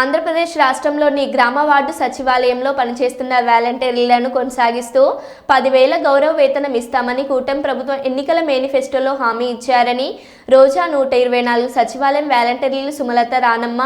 ఆంధ్రప్రదేశ్ రాష్ట్రంలోని గ్రామ వార్డు సచివాలయంలో పనిచేస్తున్న వాలంటీర్లను కొనసాగిస్తూ పదివేల గౌరవ వేతనం ఇస్తామని కూటమి ప్రభుత్వం ఎన్నికల మేనిఫెస్టోలో హామీ ఇచ్చారని రోజా నూట ఇరవై నాలుగు సచివాలయం వాలంటీర్లు సుమలత రానమ్మ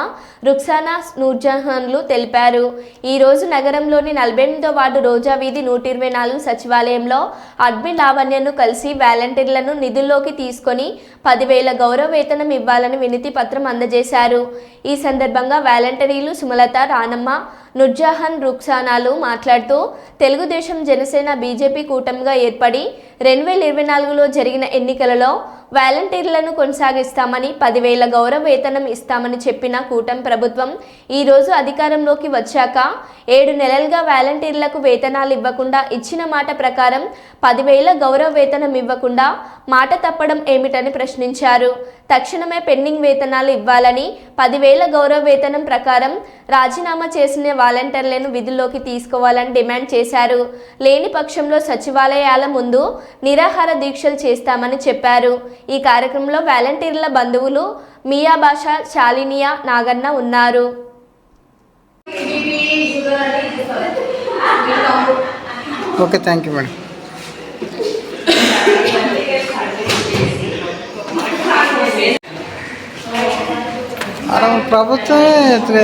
రుక్సానా నూర్జహాన్లు తెలిపారు. ఈరోజు నగరంలోని నలభై ఎనిమిదో వార్డు రోజా వీధి నూట ఇరవై నాలుగు సచివాలయంలో అడ్మిన్ లావణ్యను కలిసి వాలంటీర్లను నిధుల్లోకి తీసుకొని పదివేల గౌరవ వేతనం ఇవ్వాలని వినతి పత్రం అందజేశారు. ఈ సందర్భంగా వాలంటీర్లు సుమలత రానమ్మ నుర్జాహన్ రుక్సానాలు మాట్లాడుతూ తెలుగుదేశం జనసేన బీజేపీ కూటమిగా ఏర్పడి రెండు వేల ఇరవై నాలుగులో జరిగిన ఎన్నికలలో వాలంటీర్లను కొనసాగిస్తామని పదివేల గౌరవ వేతనం ఇస్తామని చెప్పిన కూటమి ప్రభుత్వం ఈరోజు అధికారంలోకి వచ్చాక ఏడు నెలలుగా వాలంటీర్లకు వేతనాలు ఇవ్వకుండా ఇచ్చిన మాట ప్రకారం పదివేల గౌరవ వేతనం ఇవ్వకుండా మాట తప్పడం ఏమిటని ప్రశ్నించారు. తక్షణమే పెండింగ్ వేతనాలు ఇవ్వాలని పదివేల గౌరవ వేతనం ప్రకారం రాజీనామా చేసిన వాలంటీర్లను విధుల్లోకి తీసుకోవాలని డిమాండ్ చేశారు. లేని పక్షంలో సచివాలయాల ముందు నిరాహార దీక్షలు చేస్తామని చెప్పారు. ఈ కార్యక్రమంలో వాలంటీర్ల బంధువులు మియా భాష శాలినియా నాగన్న ఉన్నారు. Okay thank you madam. అలా ప్రభుత్వమే ఎక్కడ